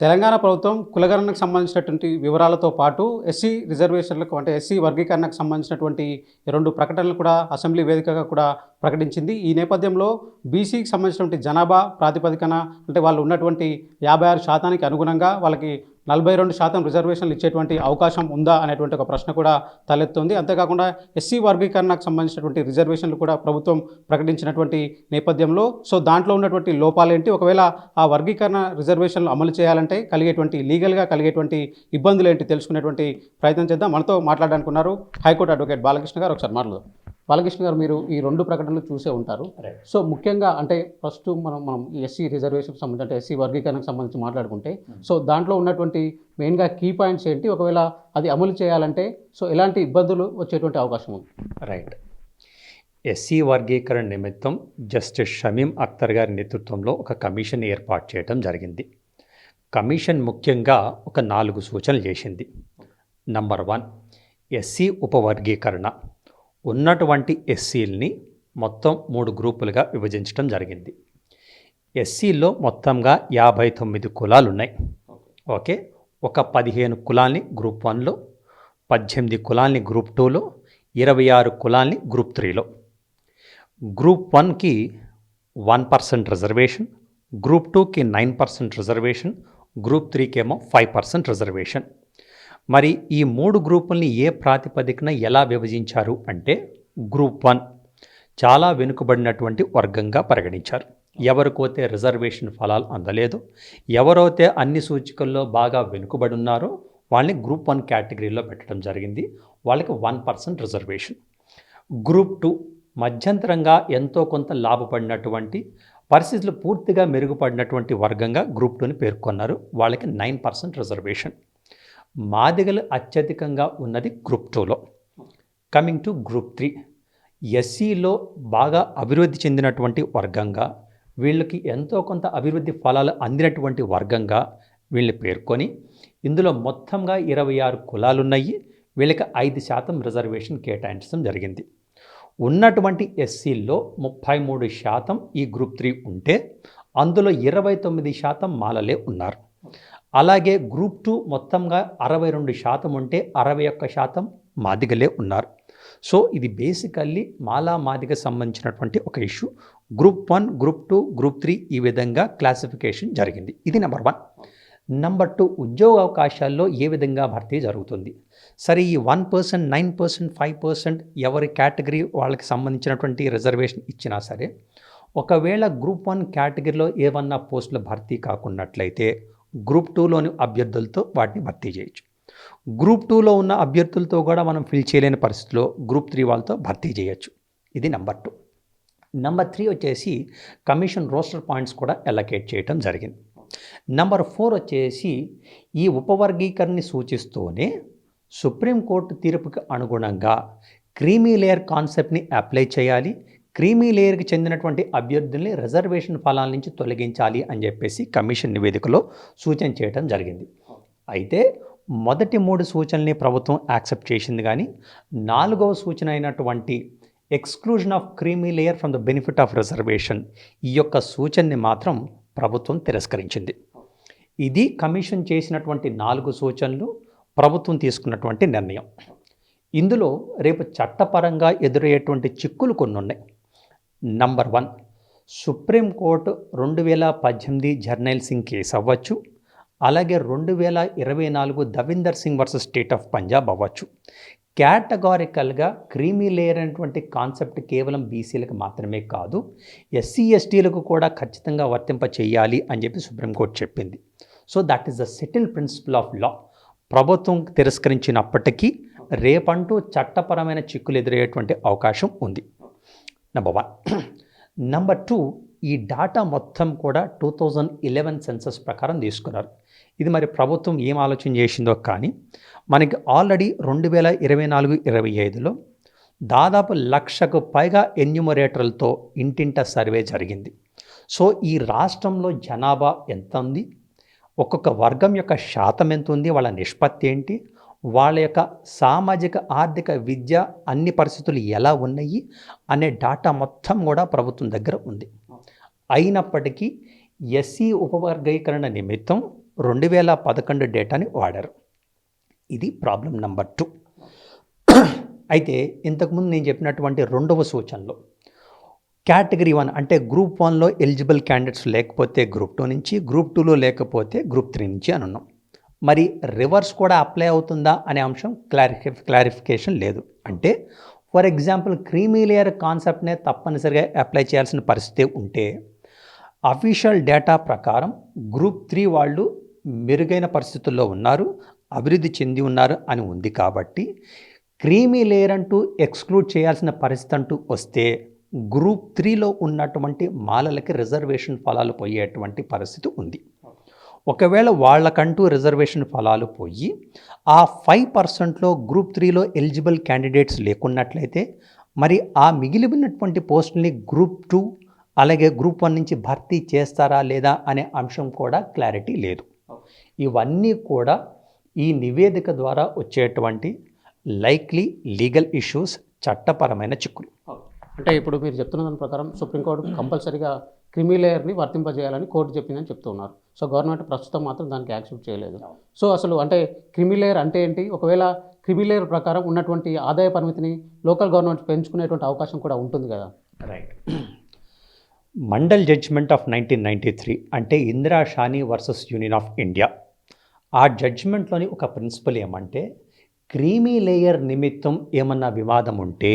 తెలంగాణ ప్రభుత్వం కులగణనకు సంబంధించినటువంటి వివరాలతో పాటు ఎస్సీ రిజర్వేషన్లకు అంటే ఎస్సీ వర్గీకరణకు సంబంధించినటువంటి రెండు ప్రకటనలు కూడా అసెంబ్లీ వేదికగా కూడా ప్రకటించింది. ఈ నేపథ్యంలో బీసీకి సంబంధించినటువంటి జనాభా ప్రాతిపదికన అంటే వాళ్ళు ఉన్నటువంటి యాభై ఆరు శాతానికి అనుగుణంగా వాళ్ళకి నలభై రెండు శాతం రిజర్వేషన్లు ఇచ్చేటువంటి అవకాశం ఉందా అనేటువంటి ఒక ప్రశ్న కూడా తలెత్తుంది. అంతేకాకుండా ఎస్సీ వర్గీకరణకు సంబంధించినటువంటి రిజర్వేషన్లు కూడా ప్రభుత్వం ప్రకటించినటువంటి నేపథ్యంలో సో దాంట్లో ఉన్నటువంటి లోపాలేంటి ఒకవేళ ఆ వర్గీకరణ రిజర్వేషన్లు అమలు చేయాలంటే కలిగేటువంటి లీగల్గా కలిగేటువంటి ఇబ్బందులు ఏంటి? తెలుసుకునేటువంటి ప్రయత్నం చేద్దాం. మనతో మాట్లాడడానికి ఉన్నారు హైకోర్టు అడ్వకేట్ బాలకృష్ణ గారు. ఒకసారి మాట్లాడదాం. బాలకృష్ణ గారు మీరు ఈ రెండు ప్రకటనలు చూసే ఉంటారు. సో ముఖ్యంగా అంటే ఫస్ట్ మనం మనం ఎస్సీ రిజర్వేషన్కి సంబంధించి అంటే ఎస్సీ వర్గీకరణకు సంబంధించి మాట్లాడుకుంటే సో దాంట్లో ఉన్నటువంటి మెయిన్గా కీ పాయింట్స్ ఏంటి? ఒకవేళ అది అమలు చేయాలంటే సో ఎలాంటి ఇబ్బందులు వచ్చేటువంటి అవకాశం ఉంది? రైట్ ఎస్సీ వర్గీకరణ నిమిత్తం జస్టిస్ షమీం అఖ్తర్ గారి నేతృత్వంలో ఒక కమిషన్ ఏర్పాటు చేయడం జరిగింది. కమిషన్ ముఖ్యంగా ఒక నాలుగు సూచనలు చేసింది. నంబర్ వన్ ఎస్సీ ఉపవర్గీకరణ. ఉన్నటువంటి ఎస్సీల్ని మొత్తం మూడు గ్రూపులుగా విభజించడం జరిగింది. ఎస్సీల్లో మొత్తంగా యాభై తొమ్మిది కులాలు ఉన్నాయి ఓకే? ఒక పదిహేను కులాల్ని గ్రూప్ వన్లో పద్దెనిమిది కులాల్ని గ్రూప్ టూలో ఇరవై ఆరు కులాల్ని గ్రూప్ త్రీలో. గ్రూప్ వన్కి వన్ పర్సెంట్ రిజర్వేషన్ గ్రూప్ టూకి నైన్ పర్సెంట్ రిజర్వేషన్ గ్రూప్ త్రీకి ఏమో ఫైవ్ పర్సెంట్ రిజర్వేషన్. మరి ఈ మూడు గ్రూపుల్ని ఏ ప్రాతిపదికన ఎలా విభజించారు అంటే గ్రూప్ వన్ చాలా వెనుకబడినటువంటి వర్గంగా పరిగణించారు. ఎవరికైతే రిజర్వేషన్ ఫలాలు అందలేదు ఎవరైతే అన్ని సూచికల్లో బాగా వెనుకబడి ఉన్నారో వాళ్ళని గ్రూప్ వన్ కేటగిరీలో పెట్టడం జరిగింది. వాళ్ళకి one percent reservation. Group two మధ్యంతరంగా ఎంతో కొంత లాభపడినటువంటి పరిస్థితులు పూర్తిగా మెరుగుపడినటువంటి వర్గంగా గ్రూప్ టూని పేర్కొన్నారు. వాళ్ళకి నైన్ పర్సెంట్ రిజర్వేషన్. మాదిగలు అత్యధికంగా ఉన్నది గ్రూప్ టూలో. కమింగ్ టు గ్రూప్ త్రీ ఎస్సీలో బాగా అభివృద్ధి చెందినటువంటి వర్గంగా వీళ్ళకి ఎంతో కొంత అభివృద్ధి ఫలాలు అందినటువంటి వర్గంగా వీళ్ళని పేర్కొని ఇందులో మొత్తంగా ఇరవై ఆరు కులాలున్నాయి. వీళ్ళకి ఐదు శాతం రిజర్వేషన్ కేటాయించడం జరిగింది. ఉన్నటువంటి ఎస్సీల్లో ముప్పై మూడు శాతం ఈ గ్రూప్ త్రీ ఉంటే అందులో ఇరవై తొమ్మిది శాతం మాలలే ఉన్నారు. అలాగే గ్రూప్ టూ మొత్తంగా అరవై రెండు శాతం ఉంటే అరవై ఒక్క శాతం మాదిగలే ఉన్నారు. సో ఇది బేసికల్లీ మాలా మాదిగ సంబంధించినటువంటి ఒక issue. Group one group two group three ఈ విధంగా క్లాసిఫికేషన్ జరిగింది. ఇది నెంబర్ వన్. నంబర్ టూ ఉద్యోగ అవకాశాల్లో ఏ విధంగా భర్తీ జరుగుతుంది? సరే ఈ one percent nine percent five percent ఎవరి కేటగిరీ వాళ్ళకి సంబంధించినటువంటి రిజర్వేషన్ ఇచ్చినా సరే ఒకవేళ గ్రూప్ వన్ కేటగిరీలో ఏమన్నా పోస్టులు భర్తీ కాకున్నట్లయితే గ్రూప్ టూలోని అభ్యర్థులతో వాటిని భర్తీ చేయొచ్చు. గ్రూప్ టూలో ఉన్న అభ్యర్థులతో కూడా మనం ఫిల్ చేయలేని పరిస్థితిలో గ్రూప్ త్రీ వాళ్ళతో భర్తీ చేయొచ్చు. ఇది నెంబర్ టూ. నెంబర్ త్రీ వచ్చేసి కమిషన్ రోస్టర్ పాయింట్స్ కూడా ఎలకేట్ చేయటం జరిగింది. నెంబర్ ఫోర్ వచ్చేసి ఈ ఉపవర్గీకరణని సూచిస్తూనే సుప్రీంకోర్టు తీర్పుకి అనుగుణంగా క్రీమీ లేయర్ కాన్సెప్ట్ని అప్లై చేయాలి క్రీమీ లేయర్కి చెందినటువంటి అభ్యర్థుల్ని రిజర్వేషన్ ఫలాల నుంచి తొలగించాలి అని చెప్పేసి కమిషన్ నివేదికలో సూచన చేయడం జరిగింది. అయితే మొదటి మూడు సూచనల్ని ప్రభుత్వం యాక్సెప్ట్ చేసింది కానీ నాలుగవ సూచన అయినటువంటి exclusion of creamy layer from the benefit of reservation ఈ యొక్క సూచనని మాత్రం ప్రభుత్వం తిరస్కరించింది. ఇది కమిషన్ చేసినటువంటి నాలుగు సూచనలు ప్రభుత్వం తీసుకున్నటువంటి నిర్ణయం. ఇందులో రేపు చట్టపరంగా ఎదురయ్యేటువంటి చిక్కులు కొన్ని ఉన్నాయి నంబర్ వన్. సుప్రీంకోర్టు రెండు వేల పద్దెనిమిది జర్నైల్ సింగ్ కేసు అవ్వచ్చు. అలాగే రెండు వేల ఇరవై నాలుగు Davinder Singh versus state of Punjab అవ్వచ్చు. కేటగారికల్గా క్రీమీ లేయర్ అనేటువంటి కాన్సెప్ట్ కేవలం బీసీలకు మాత్రమే కాదు ఎస్సీ ఎస్టీలకు కూడా ఖచ్చితంగా వర్తింప చేయాలి అని చెప్పి సుప్రీంకోర్టు చెప్పింది. So that is the settle principle of law ప్రభుత్వం తిరస్కరించినప్పటికీ రేపంటూ చట్టపరమైన చిక్కులు ఎదురయ్యేటువంటి అవకాశం ఉంది. నెంబర్ వన్ నెంబర్ టూ ఈ డాటా మొత్తం కూడా టూ థౌజండ్ ఇలెవెన్ సెన్సస్ ప్రకారం తీసుకున్నారు. ఇది మరి ప్రభుత్వం ఏం ఆలోచన చేసిందో కానీ మనకి ఆల్రెడీ రెండు వేల ఇరవై నాలుగు ఇరవై ఐదులో దాదాపు లక్షకు పైగా ఎన్యూమరేటర్లతో ఇంటింట సర్వే జరిగింది. సో ఈ రాష్ట్రంలో జనాభా ఎంత ఉంది ఒక్కొక్క వర్గం యొక్క శాతం ఎంత ఉంది వాళ్ళ నిష్పత్తి ఏంటి? వాళ్ళ యొక్క సామాజిక ఆర్థిక విద్య అన్ని పరిస్థితులు ఎలా ఉన్నాయి అనే డాటా మొత్తం కూడా ప్రభుత్వం దగ్గర ఉంది. అయినప్పటికీ ఎస్సీ ఉపవర్గీకరణ నిమిత్తం రెండు వేల పదకొండు డేటాని వాడారు. ఇది ప్రాబ్లం నెంబర్ టూ అయితే ఇంతకుముందు నేను చెప్పినటువంటి రెండవ సూచనలో. కేటగిరీ వన్ అంటే గ్రూప్ వన్లో ఎలిజిబుల్ క్యాండిడేట్స్ లేకపోతే గ్రూప్ టూ నుంచి గ్రూప్ టూలో లేకపోతే గ్రూప్ త్రీ నుంచి అని ఉన్నాం మరి రివర్స్ కూడా అప్లై అవుతుందా అనే అంశం క్లారిఫి క్లారిఫికేషన్ లేదు. అంటే ఫర్ ఎగ్జాంపుల్ క్రీమీ లేయర్ కాన్సెప్ట్నే తప్పనిసరిగా అప్లై చేయాల్సిన పరిస్థితి ఉంటే అఫీషియల్ డేటా ప్రకారం గ్రూప్ త్రీ వాళ్ళు మెరుగైన పరిస్థితుల్లో ఉన్నారు అభివృద్ధి చెంది ఉన్నారు అని ఉంది కాబట్టి క్రీమీ లేయర్ అంటూ ఎక్స్క్లూడ్ చేయాల్సిన పరిస్థితి అంటూ వస్తే గ్రూప్ త్రీలో ఉన్నటువంటి మాలలకి రిజర్వేషన్ ఫలాలు పోయేటువంటి పరిస్థితి ఉంది. ఒకవేళ వాళ్ళకంటూ రిజర్వేషన్ ఫలాలు పోయి ఆ ఫైవ్ పర్సెంట్లో గ్రూప్ త్రీలో ఎలిజిబుల్ క్యాండిడేట్స్ లేకున్నట్లయితే మరి ఆ మిగిలి ఉన్నటువంటి పోస్టుల్ని గ్రూప్ టూ అలాగే గ్రూప్ వన్ నుంచి భర్తీ చేస్తారా లేదా అనే అంశం కూడా క్లారిటీ లేదు. ఇవన్నీ కూడా ఈ నివేదిక ద్వారా వచ్చేటువంటి లైక్లీ లీగల్ ఇష్యూస్ చట్టపరమైన చిక్కులు. అంటే ఇప్పుడు మీరు చెప్తున్న దాని ప్రకారం సుప్రీంకోర్టు కంపల్సరీగా క్రిమి లేయర్ని వర్తింపజేయాలని కోర్టు చెప్పిందని చెప్తూ ఉన్నారు సో గవర్నమెంట్ ప్రస్తుతం మాత్రం దానికి యాక్సెప్ట్ చేయలేదు. సో అసలు అంటే క్రిమి లేయర్ అంటే ఏంటి? ఒకవేళ క్రిమి లేయర్ ప్రకారం ఉన్నటువంటి ఆదాయ పరిమితిని లోకల్ గవర్నమెంట్ పెంచుకునేటువంటి అవకాశం కూడా ఉంటుంది కదా? Right Mandal judgment of nineteen ninety three అంటే Indira Sawhney versus union of India. ఆ జడ్జ్మెంట్లోని ఒక ప్రిన్సిపల్ ఏమంటే క్రీమీ లేయర్ నిమిత్తం ఏమన్నా వివాదం ఉంటే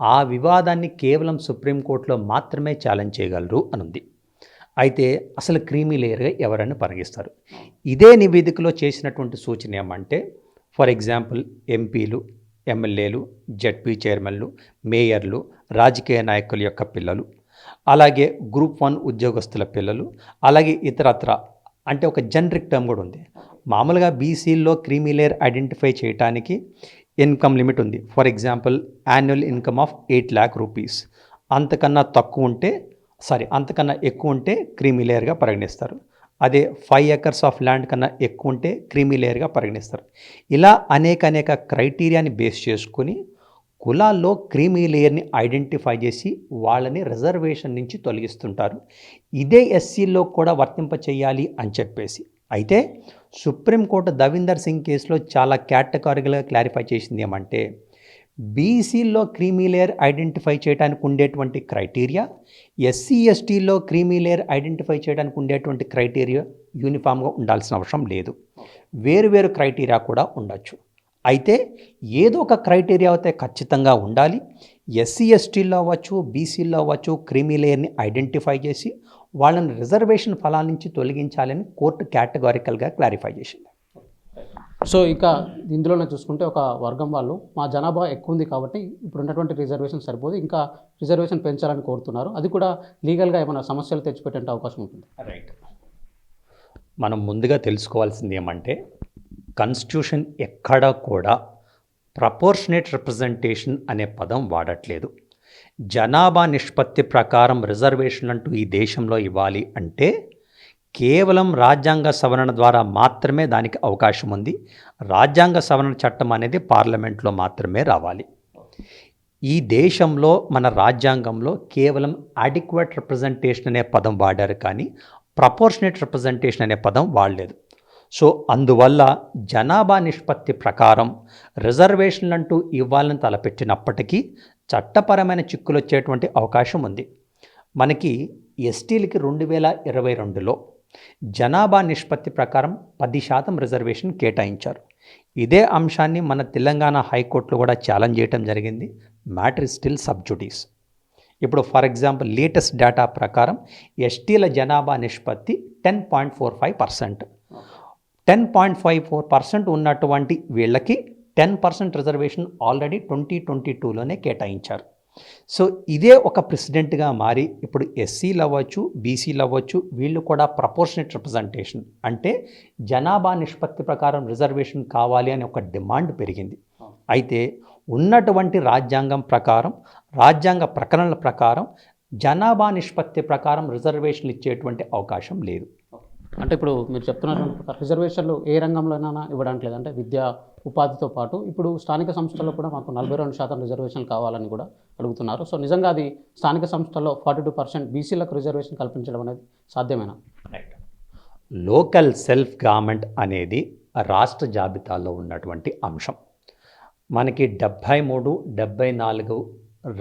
ఆ వివాదాన్ని కేవలం సుప్రీంకోర్టులో మాత్రమే ఛాలెంజ్ చేయగలరు అనుంది. అయితే అసలు క్రీమీ లేయర్గా ఎవరైనా పరిగిస్తారు ఇదే నివేదికలో చేసినటువంటి సూచన ఏమంటే ఫర్ ఎగ్జాంపుల్ ఎంపీలు ఎమ్మెల్యేలు జడ్పీ చైర్మన్లు మేయర్లు రాజకీయ నాయకుల యొక్క పిల్లలు అలాగే గ్రూప్ వన్ ఉద్యోగస్తుల పిల్లలు అలాగే ఇతరత్ర అంటే ఒక జనరిక్ టర్మ్ కూడా ఉంది. మామూలుగా బీసీల్లో క్రీమీ లేయర్ ఐడెంటిఫై చేయడానికి ఇన్కమ్ లిమిట్ ఉంది. For example annual income of eight lakh rupees. అంతకన్నా తక్కువ ఉంటే సారీ అంతకన్నా ఎక్కువ ఉంటే క్రీమీ లేయర్గా పరిగణిస్తారు. అదే ఫైవ్ ఎకర్స్ ఆఫ్ ల్యాండ్ కన్నా ఎక్కువ ఉంటే క్రీమీ లేయర్గా పరిగణిస్తారు. ఇలా అనేక అనేక క్రైటీరియాని బేస్ చేసుకొని కులాల్లో క్రీమీ లేయర్ని ఐడెంటిఫై చేసి వాళ్ళని రిజర్వేషన్ నుంచి తొలగిస్తుంటారు. ఇదే ఎస్సీలో కూడా వర్తింప చేయాలి అని చెప్పేసి. అయితే సుప్రీంకోర్టు దవీందర్ సింగ్ కేసులో చాలా కేటగారికల్గా క్లారిఫై చేసింది ఏమంటే బీసీలో క్రీమీ లేయర్ ఐడెంటిఫై చేయడానికి ఉండేటువంటి క్రైటీరియా ఎస్సీ ఎస్టీలో క్రీమీ లేయర్ ఐడెంటిఫై చేయడానికి ఉండేటువంటి క్రైటీరియా యూనిఫామ్గా ఉండాల్సిన అవసరం లేదు. వేరు వేరు క్రైటీరియా కూడా ఉండొచ్చు. అయితే ఏదో ఒక క్రైటీరియా అయితే ఖచ్చితంగా ఉండాలి. ఎస్సీ ఎస్టీలో అవ్వచ్చు బీసీలో అవ్వచ్చు క్రీమీ లేయర్ని ఐడెంటిఫై చేసి వాళ్ళని రిజర్వేషన్ ఫలాల నుంచి తొలగించాలని కోర్టు కేటగారికల్గా క్లారిఫై చేసింది. సో ఇక ఇందులోనే చూసుకుంటే ఒక వర్గం వాళ్ళు మా జనాభా ఎక్కువ ఉంది కాబట్టి ఇప్పుడు ఉన్నటువంటి రిజర్వేషన్ సరిపోదు ఇంకా రిజర్వేషన్ పెంచాలని కోరుతున్నారు. అది కూడా లీగల్గా ఏమైనా సమస్యలు తెచ్చిపెట్టే అవకాశం ఉంటుంది. రైట్ మనం ముందుగా తెలుసుకోవాల్సింది ఏమంటే కాన్స్టిట్యూషన్ ఎక్కడా కూడా ప్రపోర్షనేట్ రిప్రజెంటేషన్ అనే పదం వాడట్లేదు. జనాభా నిష్పత్తి ప్రకారం రిజర్వేషన్లు అంటూ ఈ దేశంలో ఇవ్వాలి అంటే కేవలం రాజ్యాంగ సవరణ ద్వారా మాత్రమే దానికి అవకాశం ఉంది. రాజ్యాంగ సవరణ చట్టం అనేది పార్లమెంట్లో మాత్రమే రావాలి. ఈ దేశంలో మన రాజ్యాంగంలో కేవలం అడిక్వేట్ రిప్రజెంటేషన్ అనే పదం వాడారు కానీ ప్రపోర్షనేట్ రిప్రజెంటేషన్ అనే పదం వాడలేదు. సో అందువల్ల జనాభా నిష్పత్తి ప్రకారం రిజర్వేషన్లు అంటూ ఇవ్వాలని తలపెట్టినప్పటికీ చట్టపరమైన చిక్కులు వచ్చేటువంటి అవకాశం ఉంది. మనకి ఎస్టీలకి రెండు వేల ఇరవై రెండులో జనాభా నిష్పత్తి ప్రకారం పది శాతం రిజర్వేషన్ కేటాయించారు. ఇదే అంశాన్ని మన తెలంగాణ హైకోర్టులో కూడా ఛాలెంజ్ చేయడం జరిగింది. మ్యాటర్ స్టిల్ సబ్జుడీస్ ఇప్పుడు ఫర్ ఎగ్జాంపుల్ లేటెస్ట్ డేటా ప్రకారం ఎస్టీల జనాభా నిష్పత్తి ten point four five percent. Ten point five four percent ఉన్నటువంటి వీళ్ళకి ten percent reservation already twenty twenty టూలోనే కేటాయించారు. సో ఇదే ఒక ప్రెసిడెంట్గా మారి ఇప్పుడు ఎస్సీలు అవ్వచ్చు బీసీలు అవ్వచ్చు వీళ్ళు కూడా ప్రపోర్షనేట్ రిప్రజెంటేషన్ అంటే జనాభా నిష్పత్తి ప్రకారం రిజర్వేషన్ కావాలి అనే ఒక డిమాండ్ పెరిగింది. అయితే ఉన్నటువంటి రాజ్యాంగం ప్రకారం రాజ్యాంగ ప్రకరణల ప్రకారం జనాభా నిష్పత్తి ప్రకారం రిజర్వేషన్లు ఇచ్చేటువంటి అవకాశం లేదు. అంటే ఇప్పుడు మీరు చెప్తున్నటువంటి రిజర్వేషన్లు ఏ రంగంలోనైనా ఇవ్వడానికి లేదు అంటే విద్య ఉపాధితో పాటు ఇప్పుడు స్థానిక సంస్థల్లో కూడా మాకు నలభై రెండు శాతం రిజర్వేషన్ కావాలని కూడా అడుగుతున్నారు. సో నిజంగా అది స్థానిక సంస్థల్లో ఫార్టీ టూ పర్సెంట్ బీసీలకు రిజర్వేషన్ కల్పించడం అనేది సాధ్యమేనా? రైట్ లోకల్ సెల్ఫ్ గవర్నమెంట్ అనేది రాష్ట్ర జాబితాలో ఉన్నటువంటి అంశం. మనకి డెబ్భై మూడు డెబ్భై నాలుగు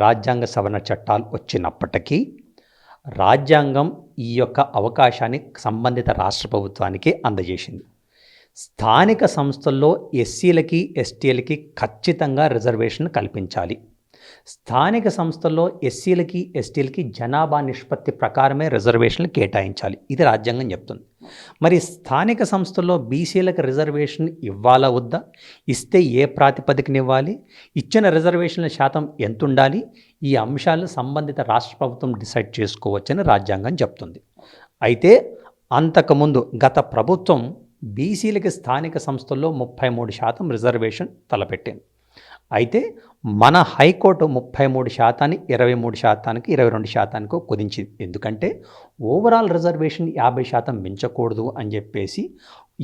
రాజ్యాంగ సవరణ చట్టాలు వచ్చినప్పటికీ రాజ్యాంగం ఈ యొక్క అవకాశాన్ని సంబంధిత రాష్ట్ర ప్రభుత్వానికి అందజేసింది. స్థానిక సంస్థల్లో ఎస్సీలకి ఎస్టీలకి ఖచ్చితంగా రిజర్వేషన్ కల్పించాలి. స్థానిక సంస్థల్లో ఎస్సీలకి ఎస్టీలకి జనాభా నిష్పత్తి ప్రకారమే రిజర్వేషన్లు కేటాయించాలి. ఇది రాజ్యాంగం చెప్తుంది. మరి స్థానిక సంస్థల్లో బీసీలకు రిజర్వేషన్ ఇవ్వాలా వద్దా? ఇస్తే ఏ ప్రాతిపదికన ఇవ్వాలి? ఇచ్చిన రిజర్వేషన్ల శాతం ఎంత ఉండాలి ఈ అంశాలు సంబంధిత రాష్ట్ర ప్రభుత్వం డిసైడ్ చేసుకోవచ్చని రాజ్యాంగం చెప్తుంది. అయితే అంతకుముందు గత ప్రభుత్వం బీసీలకి స్థానిక సంస్థల్లో ముప్పై మూడు శాతం రిజర్వేషన్ తలపెట్టింది. అయితే మన హైకోర్టు ముప్పై మూడు శాతాన్ని ఇరవై మూడు శాతానికి ఇరవై రెండు శాతానికి కుదించింది. ఎందుకంటే ఓవరాల్ రిజర్వేషన్ యాభై శాతం మించకూడదు అని చెప్పేసి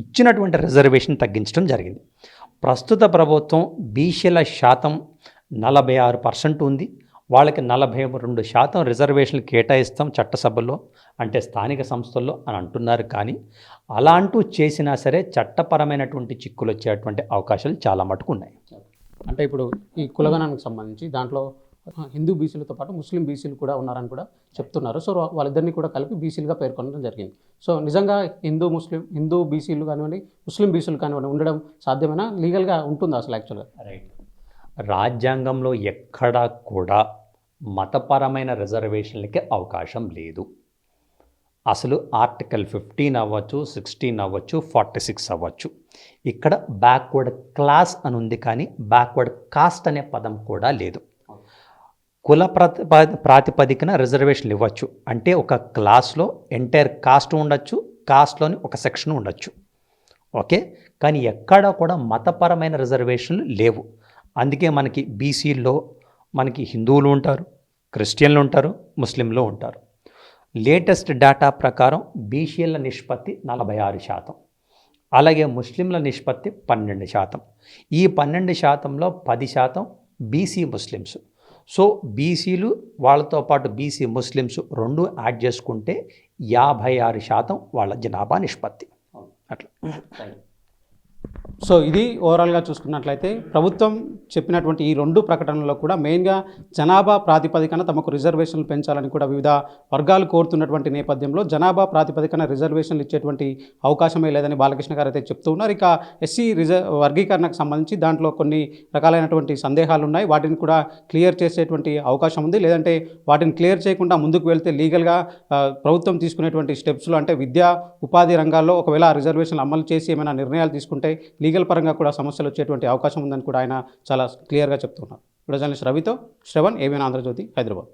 ఇచ్చినటువంటి రిజర్వేషన్ తగ్గించడం జరిగింది. ప్రస్తుత ప్రభుత్వం బీసీల శాతం నలభై ఆరు పర్సెంట్ ఉంది. వాళ్ళకి నలభై రెండు శాతం రిజర్వేషన్లు కేటాయిస్తాం చట్టసభలో అంటే స్థానిక సంస్థల్లో అని అంటున్నారు. కానీ అలా అంటూ చేసినా సరే చట్టపరమైనటువంటి చిక్కులు వచ్చేటువంటి అవకాశాలు చాలా మటుకు ఉన్నాయి. అంటే ఇప్పుడు ఈ కులగణానికి సంబంధించి దాంట్లో హిందూ బీసీలతో పాటు ముస్లిం బీసీలు కూడా ఉన్నారని కూడా చెప్తున్నారు. సో వాళ్ళిద్దరిని కూడా కలిపి బీసీలుగా పేర్కొనడం జరిగింది. సో నిజంగా హిందూ ముస్లిం హిందూ బీసీలు కానివ్వండి ముస్లిం బీసీలు కానివ్వండి ఉండడం సాధ్యమైనా? లీగల్గా ఉంటుందా అసలు యాక్చువల్గా? రైట్. రాజ్యాంగంలో ఎక్కడా కూడా మతపరమైన రిజర్వేషన్లకి అవకాశం లేదు. అసలు ఆర్టికల్ ఫిఫ్టీన్ అవ్వచ్చు సిక్స్టీన్ అవ్వచ్చు ఫార్టీ సిక్స్ అవ్వచ్చు. ఇక్కడ బ్యాక్వర్డ్ క్లాస్ అని ఉంది కానీ బ్యాక్వర్డ్ కాస్ట్ అనే పదం కూడా లేదు. కుల ప్రతిపా ప్రాతిపదికన రిజర్వేషన్లు ఇవ్వచ్చు. అంటే ఒక క్లాస్లో ఎంటైర్ కాస్ట్ ఉండొచ్చు కాస్ట్లోని ఒక సెక్షన్ ఉండొచ్చు. ఓకే? కానీ ఎక్కడా కూడా మతపరమైన రిజర్వేషన్లు లేవు. అందుకే మనకి బీసీల్లో మనకి హిందువులు ఉంటారు క్రిస్టియన్లు ఉంటారు ముస్లింలు ఉంటారు. లేటెస్ట్ డేటా ప్రకారం బీసీల నిష్పత్తి నలభై ఆరు శాతం. అలాగే ముస్లింల నిష్పత్తి పన్నెండు శాతం. ఈ పన్నెండు శాతంలో పది శాతం బీసీ ముస్లిమ్స్. సో బీసీలు వాళ్ళతో పాటు బీసీ ముస్లిమ్స్ రెండు యాడ్ చేసుకుంటే యాభై ఆరు శాతం వాళ్ళ జనాభా నిష్పత్తి. అట్లా. సో ఇది ఓవరాల్గా చూసుకున్నట్లయితే ప్రభుత్వం చెప్పినటువంటి ఈ రెండు ప్రకటనల్లో కూడా మెయిన్గా జనాభా ప్రాతిపదికన తమకు రిజర్వేషన్లు పెంచాలని కూడా వివిధ వర్గాలు కోరుతున్నటువంటి నేపథ్యంలో జనాభా ప్రాతిపదికన రిజర్వేషన్లు ఇచ్చేటువంటి అవకాశమే లేదని బాలకృష్ణ గారు అయితే చెప్తూ ఉన్నారు. ఇక ఎస్సీ రిజ వర్గీకరణకు సంబంధించి దాంట్లో కొన్ని రకాలైనటువంటి సందేహాలు ఉన్నాయి. వాటిని కూడా క్లియర్ చేసేటువంటి అవకాశం ఉంది. లేదంటే వాటిని క్లియర్ చేయకుండా ముందుకు వెళ్తే లీగల్గా ప్రభుత్వం తీసుకునేటువంటి స్టెప్స్లో అంటే విద్యా ఉపాధి రంగాల్లో ఒకవేళ రిజర్వేషన్లు అమలు చేసి ఏమైనా నిర్ణయాలు తీసుకుంటే లీగల్ పరంగా కూడా సమస్యలు వచ్చేటువంటి అవకాశం ఉందని కూడా ఆయన చాలా క్లియర్గా చెప్తున్నారు. ఇప్పుడు జర్నలిస్ట్ రవితో శ్రవణ్ ఏమైనా ఆంధ్రజ్యోతి హైదరాబాద్.